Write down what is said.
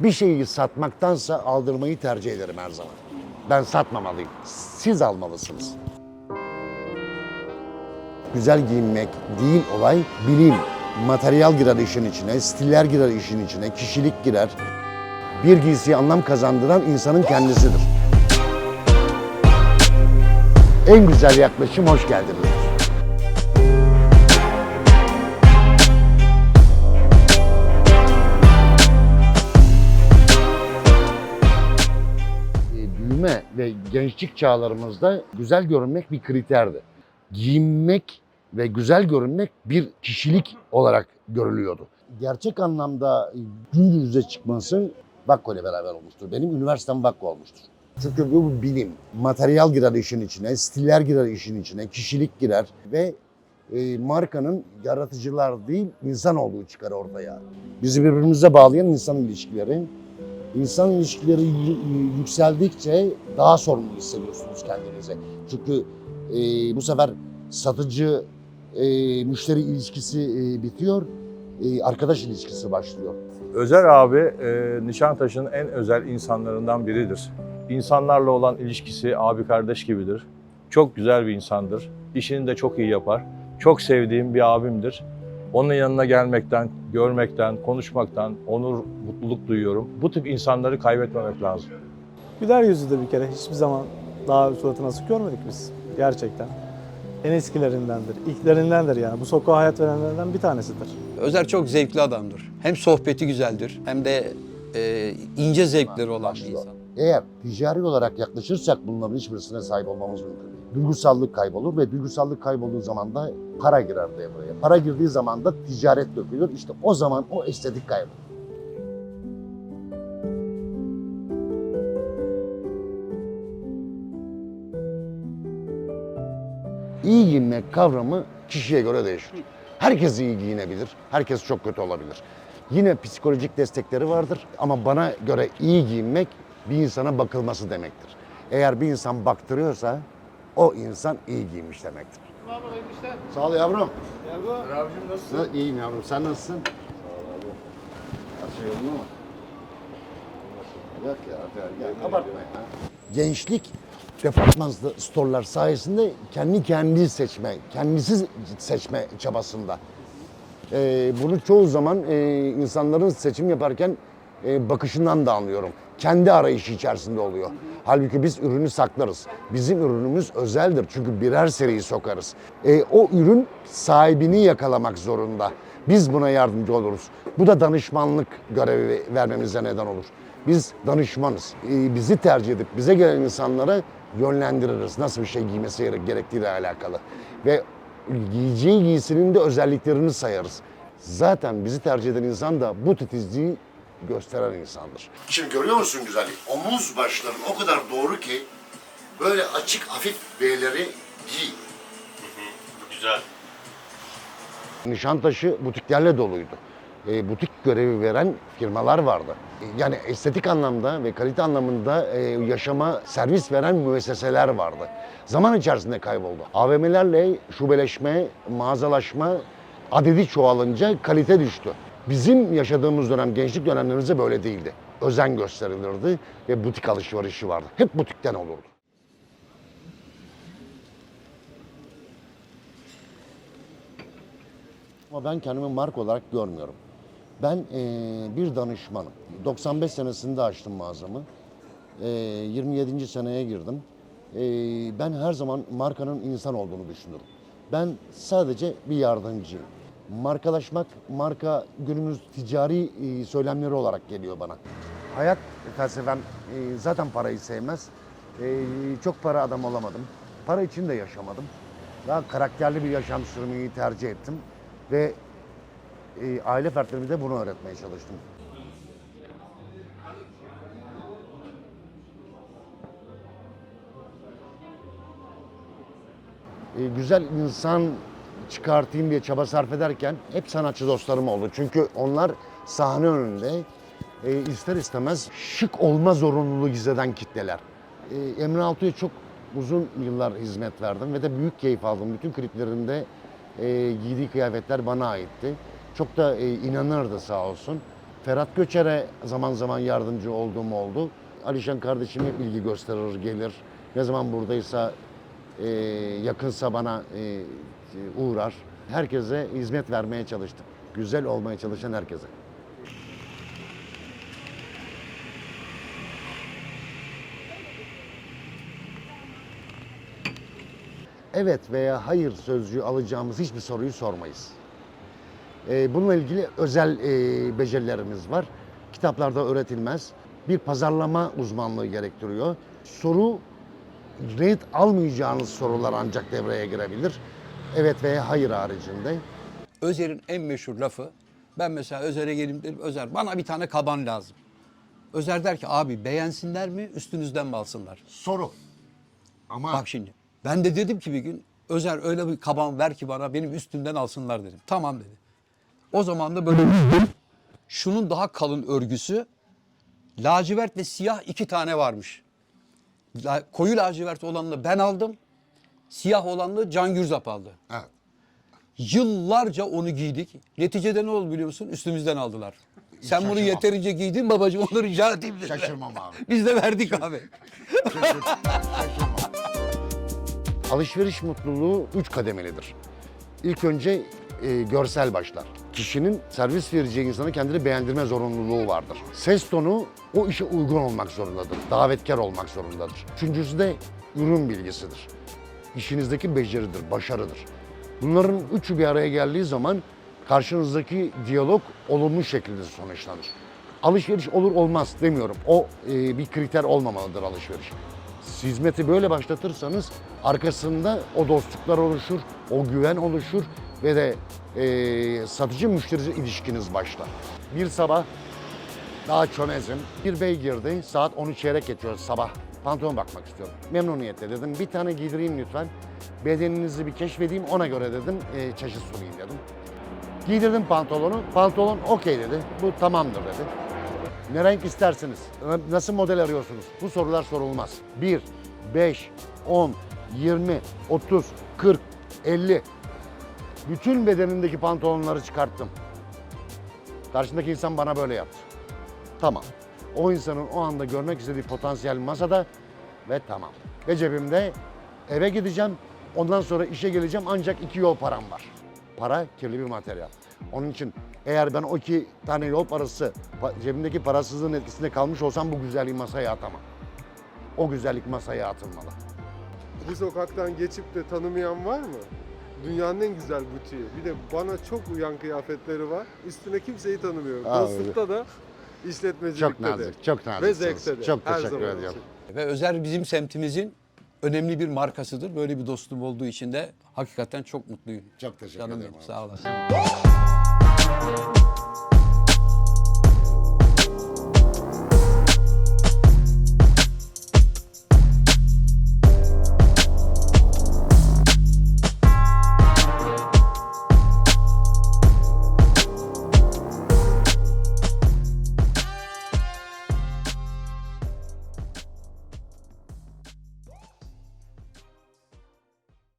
Bir şeyi satmaktansa aldırmayı tercih ederim her zaman. Ben satmamalıyım. Siz almalısınız. Güzel giyinmek değil olay, bilim. Materyal girer işin içine, stiller girer işin içine, kişilik girer. Bir giysiye anlam kazandıran insanın kendisidir. En güzel yaklaşım hoş geldiniz. Büyüme ve gençlik çağlarımızda güzel görünmek bir kriterdi. Giyinmek ve güzel görünmek bir kişilik olarak görülüyordu. Gerçek anlamda gün yüze çıkması Vakko ile beraber olmuştur. Benim üniversitem Vakko olmuştur. Çünkü bu bilim. Materyal girer işin içine, stiller girer işin içine, kişilik girer ve e, markanın yaratıcılar değil insan olduğu çıkar ortaya. Bizi birbirimize bağlayan insan ilişkileri. İnsan ilişkileri yükseldikçe daha sorumlu hissediyorsunuz kendinize. Çünkü e, bu sefer satıcı e, müşteri ilişkisi e, bitiyor, e, arkadaş ilişkisi başlıyor. Özer abi e, Nişantaşı'nın en özel insanlarından biridir. İnsanlarla olan ilişkisi abi kardeş gibidir. Çok güzel bir insandır. İşini de çok iyi yapar. Çok sevdiğim bir abimdir. Onun yanına gelmekten, görmekten, konuşmaktan onur, mutluluk duyuyorum. Bu tip insanları kaybetmemek lazım. Güler yüzlüdür bir kere. Hiçbir zaman daha suratını asık görmedik biz. Gerçekten. En eskilerindendir. İlklerindendir yani. Bu sokağa hayat verenlerden bir tanesidir. Özer çok zevkli adamdır. Hem sohbeti güzeldir hem de e, ince zevkleri olan bir insan. Eğer ticari olarak yaklaşırsak bunların hiçbirisine sahip olmamız mümkün değil. Duygusallık kaybolur ve duygusallık kaybolduğu zaman da para girer devreye. Para girdiği zaman da ticaret dökülür. İşte o zaman o estetik kaybolur. İyi giyinmek kavramı kişiye göre değişir. Herkes iyi giyinebilir, herkes çok kötü olabilir. Yine psikolojik destekleri vardır ama bana göre iyi giyinmek bir insana bakılması demektir. Eğer bir insan baktırıyorsa o insan iyi giyinmiş demektir. Sağ ol yavrum. Abicim nasılsın? İyiyim yavrum. Sen nasılsın? Sağ ol abi. Her şey yolunda mı? Yok ya, gel, gel. abartma ya. Gençlik departman storelar sayesinde kendi kendi seçme, kendisi seçme çabasında. Ee, bunu çoğu zaman e, insanların seçim yaparken e, bakışından da anlıyorum. Kendi arayışı içerisinde oluyor. Halbuki biz ürünü saklarız. Bizim ürünümüz özeldir çünkü birer seriyi sokarız. E, o ürün sahibini yakalamak zorunda. Biz buna yardımcı oluruz. Bu da danışmanlık görevi vermemize neden olur. Biz danışmanız. E, bizi tercih edip bize gelen insanlara yönlendiririz. Nasıl bir şey giymesi gerektiğiyle alakalı. Ve giyeceği giysinin de özelliklerini sayarız. Zaten bizi tercih eden insan da bu titizliği gösteren insandır. Şimdi görüyor musun güzellik? Omuz başların o kadar doğru ki böyle açık hafif V'leri giy. Güzel. Nişantaşı butiklerle doluydu. E, butik görevi veren firmalar vardı. E, Yani estetik anlamda ve kalite anlamında e, yaşama servis veren müesseseler vardı. Zaman içerisinde kayboldu. AVM'lerle şubeleşme, mağazalaşma adedi çoğalınca kalite düştü. Bizim yaşadığımız dönem, gençlik dönemlerimizde böyle değildi. Özen gösterilirdi ve butik alışverişi vardı. Hep butikten olurdu. Ama ben kendimi marka olarak görmüyorum. Ben eee, bir danışmanım. 95 senesinde açtım mağazamı. Eee, 27. seneye girdim. Eee, ben her zaman markanın insan olduğunu düşünürüm. Ben sadece bir yardımcıyım. Markalaşmak, marka günümüz ticari eee, söylemleri olarak geliyor bana. Hayat felsefem eee, zaten parayı sevmez. Eee, çok para adam olamadım. Para için de yaşamadım. Daha karakterli bir yaşam sürmeyi tercih ettim ve e, aile fertlerime de bunu öğretmeye çalıştım. E, güzel insan çıkartayım diye çaba sarf ederken hep sanatçı dostlarım oldu. Çünkü onlar sahne önünde e, ister istemez şık olma zorunluluğu hisseden kitleler. E, Emre Altuğ'a çok uzun yıllar hizmet verdim ve de büyük keyif aldım. Bütün kliplerinde e, giydiği kıyafetler bana aitti. Çok da e, inanırdı sağ olsun. Ferhat Göçer'e zaman zaman yardımcı olduğum oldu. Alişan kardeşim hep ilgi gösterir, gelir. Ne zaman buradaysa, e, yakınsa bana e, uğrar. Herkese hizmet vermeye çalıştık. Güzel olmaya çalışan herkese. evet veya hayır sözcüğü alacağımız hiçbir soruyu sormayız. Ee, bununla ilgili özel e, becerilerimiz var. Kitaplarda öğretilmez. Bir pazarlama uzmanlığı gerektiriyor. Soru red almayacağınız sorular ancak devreye girebilir. Evet veya hayır haricinde. Özer'in en meşhur lafı ben mesela Özer'e gelip derim Özer bana bir tane kaban lazım. Özer der ki abi beğensinler mi üstünüzden mi alsınlar? Soru. Ama Bak şimdi ben de dedim ki bir gün Özer öyle bir kaban ver ki bana benim üstümden alsınlar dedim. Tamam dedi. O zaman da böyle şunun daha kalın örgüsü lacivert ve siyah iki tane varmış. Koyu lacivert olanını ben aldım. Siyah olanını Can Gürzap aldı. Evet. Yıllarca onu giydik. Neticede ne oldu biliyor musun? Üstümüzden aldılar. Sen bunu Şaşırmam. yeterince giydin babacığım onu rica edeyim dediler. Şaşırmam abi. Biz de verdik abi. Alışveriş mutluluğu üç kademelidir. İlk önce e, görsel başlar. Kişinin servis vereceği insanı kendini beğendirme zorunluluğu vardır. Ses tonu o işe uygun olmak zorundadır. Davetkar olmak zorundadır. Üçüncüsü de ürün bilgisidir. İşinizdeki beceridir, başarıdır. Bunların üçü bir araya geldiği zaman karşınızdaki diyalog olumlu şekilde sonuçlanır. Alışveriş olur olmaz demiyorum. O e, bir kriter olmamalıdır alışveriş. Hizmeti böyle başlatırsanız arkasında o dostluklar oluşur, o güven oluşur ve de e, satıcı müşteri ilişkiniz başlar. Bir sabah daha çömezim. Bir bey girdi. Saat 10'u çeyrek geçiyor sabah. Pantolon bakmak istiyorum. Memnuniyetle dedim. Bir tane giydireyim lütfen. Bedeninizi bir keşfedeyim. Ona göre dedim e, çeşit sunayım dedim. Giydirdim pantolonu. Pantolon okey dedi. Bu tamamdır dedi. Ne renk istersiniz? Nasıl model arıyorsunuz? Bu sorular sorulmaz. 1, 5, 10, 20, 30, 40, 50. Bütün bedenindeki pantolonları çıkarttım. Karşındaki insan bana böyle yaptı. Tamam. O insanın o anda görmek istediği potansiyel masada ve tamam. Ve cebimde eve gideceğim. Ondan sonra işe geleceğim ancak iki yol param var. Para kirli bir materyal. Onun için eğer ben o iki tane yol parası pa- cebimdeki parasızlığın etkisinde kalmış olsam bu güzelliği masaya atamam. O güzellik masaya atılmalı. Bu sokaktan geçip de tanımayan var mı? Dünyanın en güzel butiği. Bir de bana çok uyan kıyafetleri var. Üstüne kimseyi tanımıyorum. Abi. Dostlukta da, işletmecilikte Çok de. nazik, çok nazik. Ve zevkte de. Çok Her teşekkür zaman ediyorum. için. Ve Özer bizim semtimizin önemli bir markasıdır. Böyle bir dostum olduğu için de hakikaten çok mutluyum. Çok teşekkür Canım ederim abi. sağ olasın.